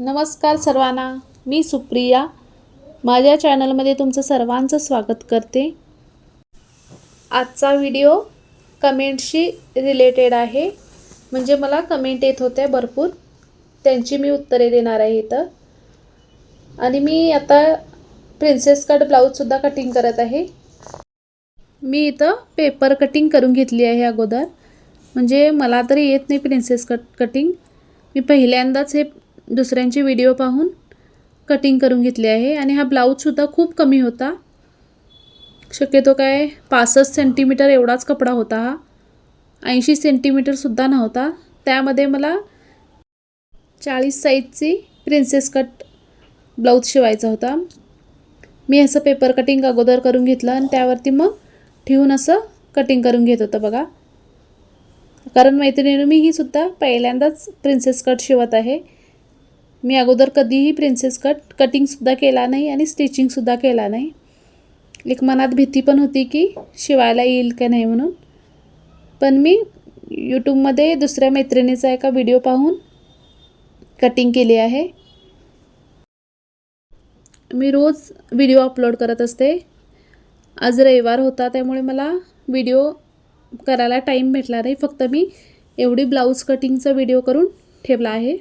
नमस्कार सर्वांना मी सुप्रिया. माझ्या चॅनलमध्ये तुमचं सर्वांचं स्वागत करते. आजचा व्हिडिओ कमेंटशी रिलेटेड आहे. म्हणजे मला कमेंट येत होत्या भरपूर. त्यांची मी उत्तरे देणार आहे इथं. आणि मी आता प्रिन्सेस कट ब्लाऊजसुद्धा कटिंग करत आहे. मी इथं पेपर कटिंग करून घेतली आहे अगोदर. म्हणजे मला तरी येत नाही प्रिन्सेस कट कटिंग. मी पहिल्यांदाच हे दुसऱ्यांचे व्हिडिओ पाहून कटिंग करून घेतले आहे. आणि हा ब्लाऊजसुद्धा खूप कमी होता. शक्यतो काय पासष्ट सेंटीमीटर एवढाच कपडा होता हा. ऐंशी सेंटीमीटरसुद्धा नव्हता. त्यामध्ये मला चाळीस साईजची प्रिन्सेस कट ब्लाऊज शिवायचा होता. मी असं पेपर कटिंग अगोदर करून घेतलं आणि त्यावरती मग ठेवून असं कटिंग करून घेत होतं बघा. कारण मैत्रिणी मी ही सुद्धा पहिल्यांदाच प्रिन्सेस कट शिवत आहे. मी अगोदर कधीही प्रिन्सेस कट कटिंगसुद्धा केला नाही आणि स्टिचिंगसुद्धा केला नाही. एक मनात भीती पण होती की शिवायला येईल का नाही म्हणून. पण मी यूट्यूबमध्ये दुसऱ्या मैत्रिणीचा एका व्हिडिओ पाहून कटिंग केली आहे. मी रोज व्हिडिओ अपलोड करत असते. आज रविवार होता त्यामुळे मला व्हिडिओ करायला टाईम भेटला नाही. फक्त मी एवढी ब्लाऊज कटिंगचा व्हिडिओ करून ठेवला आहे.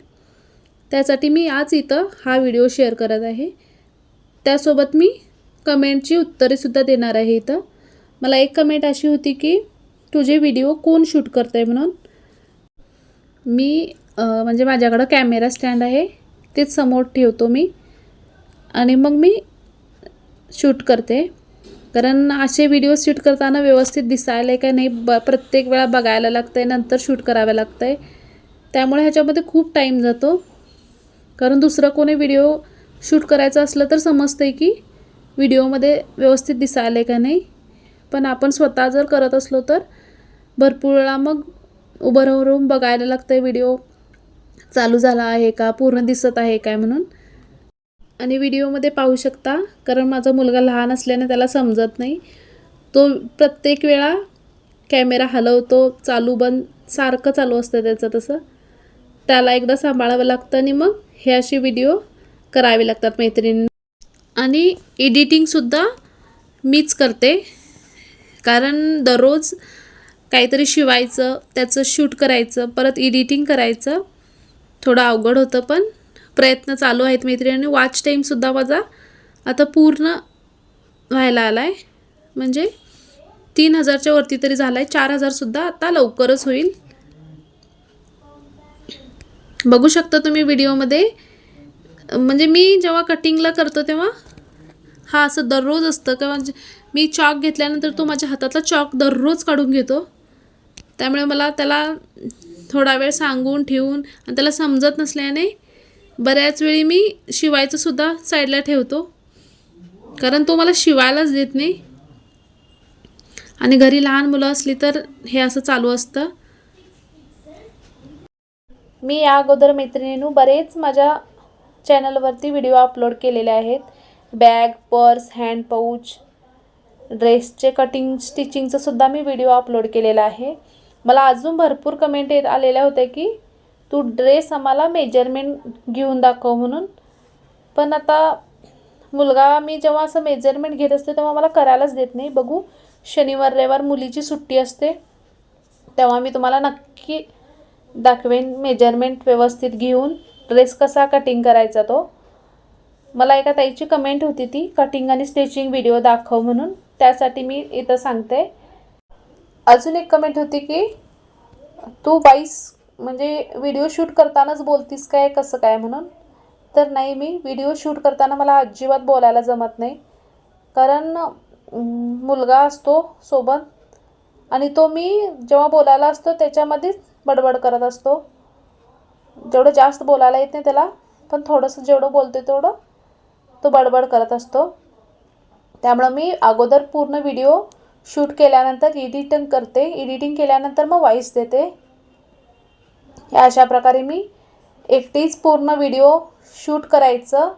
त्यासाठी मी आज इथं हा व्हिडिओ शेअर करत आहे. त्यासोबत मी कमेंटची उत्तरेसुद्धा देणार आहे इथं. मला एक कमेंट अशी होती की तुझे व्हिडिओ कोण शूट करतं आहे म्हणून? मी म्हणजे माझ्याकडं कॅमेरा स्टँड आहे. तेच समोर ठेवतो मी. आणि मग मी शूट करते. कारण असे व्हिडिओ शूट करताना व्यवस्थित दिसायला आहे का नाही ब प्रत्येक वेळा बघायला लागतं आहे नंतर शूट करावं लागतं आहे त्यामुळे ह्याच्यामध्ये खूप टाईम जातो. कारण दुसरं कोणी व्हिडिओ शूट करायचं असलं तर समजतं आहे की व्हिडिओमध्ये व्यवस्थित दिसायला का नाही. पण आपण स्वतः जर करत असलो तर भरपूर वेळा मग उभं राहून बघायला लागतं आहे व्हिडिओ चालू झाला आहे का? पूर्ण दिसत आहे काय म्हणून? आणि व्हिडिओमध्ये पाहू शकता. कारण माझा मुलगा लहान असल्याने त्याला समजत नाही. तो प्रत्येक वेळा कॅमेरा हलवतो. चालू बंद सारखं चालू असतं त्याचं तसं. त्याला एकदा सांभाळावं लागतं आणि मग हे असे व्हिडिओ करावे लागतात मैत्रिणी आणि एडिटिंगसुद्धा मीच करते. कारण दररोज काहीतरी शिवायचं त्याचं शूट करायचं परत एडिटिंग करायचं थोडं अवघड होतं पण प्रयत्न चालू आहेत मैत्रिणी आणि वॉच टाईमसुद्धा माझा आता पूर्ण व्हायला आला आहे म्हणजे तीन हजारच्या वरती तरी झाला आहे चार हजारसुद्धा आता लवकरच होईल. बघू शकता तुम्ही व्हिडिओमध्ये. म्हणजे मी जेव्हा कटिंगला करतो तेव्हा हा असं दररोज असतं का म्हणजे मी चॉक घेतल्यानंतर तो माझ्या हातातला चॉक दररोज काढून घेतो. त्यामुळे मला त्याला थोडा वेळ सांगून ठेवून आणि त्याला समजत नसल्याने बऱ्याच वेळी मी शिवायचंसुद्धा साईडला ठेवतो. कारण तो मला शिवायलाच देत नाही. आणि घरी लहान मुलं असली तर हे असं चालू असतं. मी या अगोदर मैत्रिणीनं बरेच माझ्या चॅनलवरती व्हिडिओ अपलोड केलेले आहेत. बॅग पर्स हँड पाऊच ड्रेसचे कटिंग स्टिचिंगचं सुद्धा मी व्हिडिओ अपलोड केलेला आहे. मला अजून भरपूर कमेंट येत आलेल्या होत्या की तू ड्रेस आम्हाला मेजरमेंट घेऊन दाखव म्हणून. पण आता मुलगा मी जेव्हा असं मेजरमेंट घेत असते तेव्हा मला करायलाच देत नाही. बघू शनिवार रविवार मुलीची सुट्टी असते तेव्हा मी तुम्हाला नक्की दाखवेन मेजरमेंट व्यवस्थित घेऊन ड्रेस कसा कटिंग करायचा तो. मला एका ताईची कमेंट होती ती कटिंग आणि स्टिचिंग व्हिडिओ दाखव म्हणून. त्यासाठी मी इथं सांगते. अजून एक कमेंट होती की तू बाईस म्हणजे व्हिडिओ शूट करतानाच बोलतीस काय कसं काय? म्हणून. तर नाही मी व्हिडिओ शूट करताना मला अजिबात बोलायला जमत नाही. कारण मुलगा असतो सोबत. आणि तो मी जेव्हा बोलायला असतो त्याच्यामध्येच बडबड करत असतो. जेवढं जास्त बोलायला येत नाही त्याला पण थोडंसं जेवढं बोलते तेवढं तो बडबड करत असतो. त्यामुळं मी अगोदर पूर्ण व्हिडिओ शूट केल्यानंतर एडिटिंग करते. एडिटिंग केल्यानंतर मग वॉईस देते. या अशा प्रकारे मी एकटीच पूर्ण व्हिडिओ शूट करायचं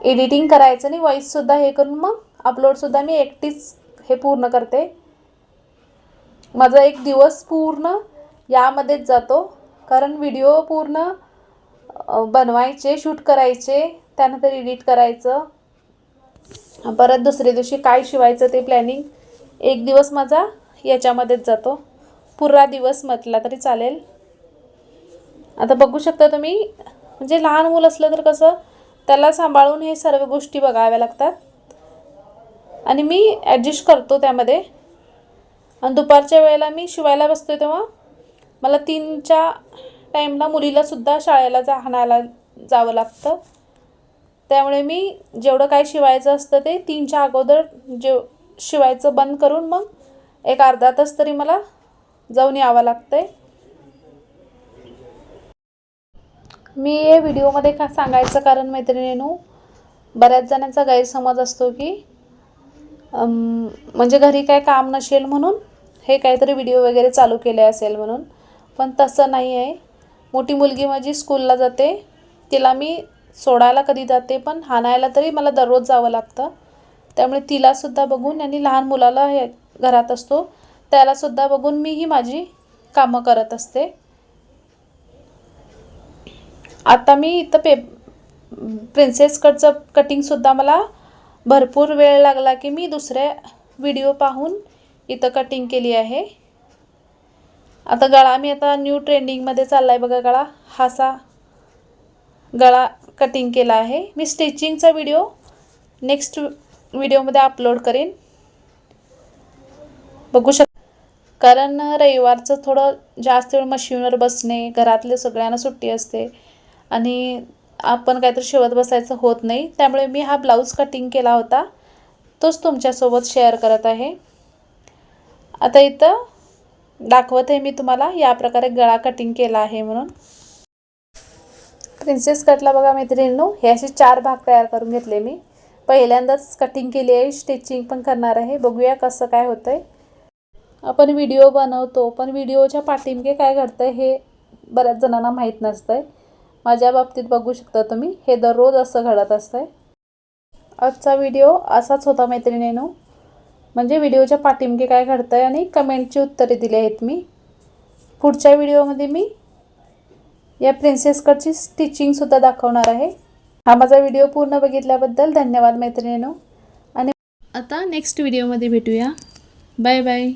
एडिटिंग करायचं आणि वॉईससुद्धा हे करून मग अपलोडसुद्धा मी एकटीच हे पूर्ण करते. माझा एक दिवस पूर्ण यामध्येच जातो. कारण व्हिडिओ पूर्ण बनवायचे शूट करायचे त्यानंतर एडिट करायचं. परत दुसऱ्या दिवशी काय शिवायचं ते प्लॅनिंग एक दिवस माझा याच्यामध्येच जातो. पुरा दिवस म्हटला तरी चालेल. आता बघू शकता तुम्ही म्हणजे लहान मूल असलं तर कसं त्याला सांभाळून हे सर्व गोष्टी बघाव्या लागतात. आणि मी ॲडजस्ट करतो त्यामध्ये. आणि दुपारच्या वेळेला मी शिवायला बसतो तेव्हा मला तीनच्या टाईमला मुलीलासुद्धा शाळेला जा आणायला जावं लागतं. त्यामुळे मी जेवढं काय शिवायचं असतं ते तीनच्या अगोदर जेव शिवायचं बंद करून मग एक अर्धा तास तरी मला जाऊन यावं लागतं आहे मी हे व्हिडिओमध्ये का सांगायचं कारण मैत्रिणीनो बऱ्याच जणांचा गैरसमज असतो की म्हणजे घरी काय काम नसेल म्हणून हे काहीतरी व्हिडिओ वगैरे चालू केले असेल म्हणून. पण तसं नाही आहे मोठी मुलगी माझी स्कूलला जाते. तिला मी सोडायला कधी जाते पण हाणायला तरी मला दररोज जावं लागतं. त्यामुळे तिलासुद्धा बघून आणि लहान मुलाला हे घरात असतो त्यालासुद्धा बघून मी ही माझी कामं करत असते. आता मी इथं पे प्रिन्सेस कटचं कटिंगसुद्धा मला भरपूर वेळ लागला की मी दुसऱ्या व्हिडिओ पाहून इथं कटिंग केली आहे. आता गळा मी आता न्यू ट्रेंडिंगमध्ये चालला आहे बघा गळा. हासा गळा कटिंग केला आहे. मी स्टिचिंगचा व्हिडिओ नेक्स्ट व्हिडिओमध्ये अपलोड करेन. बघू शक कारण रविवारचं थोडं जास्त वेळ मशीनवर बसणे घरातले सगळ्यांना सुट्टी असते. आणि आपण काहीतरी शिवत बसायचं होत नाही. त्यामुळे मी हा ब्लाऊज कटिंग केला होता. तोच तुमच्यासोबत शेअर करत आहे. आता इथं दाखवत आहे मी तुम्हाला या प्रकारे गळा कटिंग केला आहे म्हणून. प्रिन्सेस कटला बघा मैत्रिणींनो हे असे चार भाग तयार करून घेतले मी. पहिल्यांदाच कटिंग केली आहे स्टिचिंग पण करणार आहे. बघूया कसं काय होतं आहे आपण व्हिडिओ बनवतो पण व्हिडिओच्या पाठिंबे काय घडतं आहे हे बऱ्याच जणांना माहीत नसतं आहे माझ्या बाबतीत बघू शकता तुम्ही. हे दररोज असं घडत असतं आहे आजचा व्हिडिओ असाच होता मैत्रिणीनो. म्हणजे व्हिडिओच्या पाठीमागे काय घडतं आहे आणि कमेंटची उत्तरे दिली आहेत मी. पुढच्या व्हिडिओमध्ये मी या प्रिन्सेस कटची स्टिचिंगसुद्धा दाखवणार आहे. हा माझा व्हिडिओ पूर्ण बघितल्याबद्दल धन्यवाद मैत्रिणीनो. आणि आता नेक्स्ट व्हिडिओमध्ये भेटूया. Bye bye.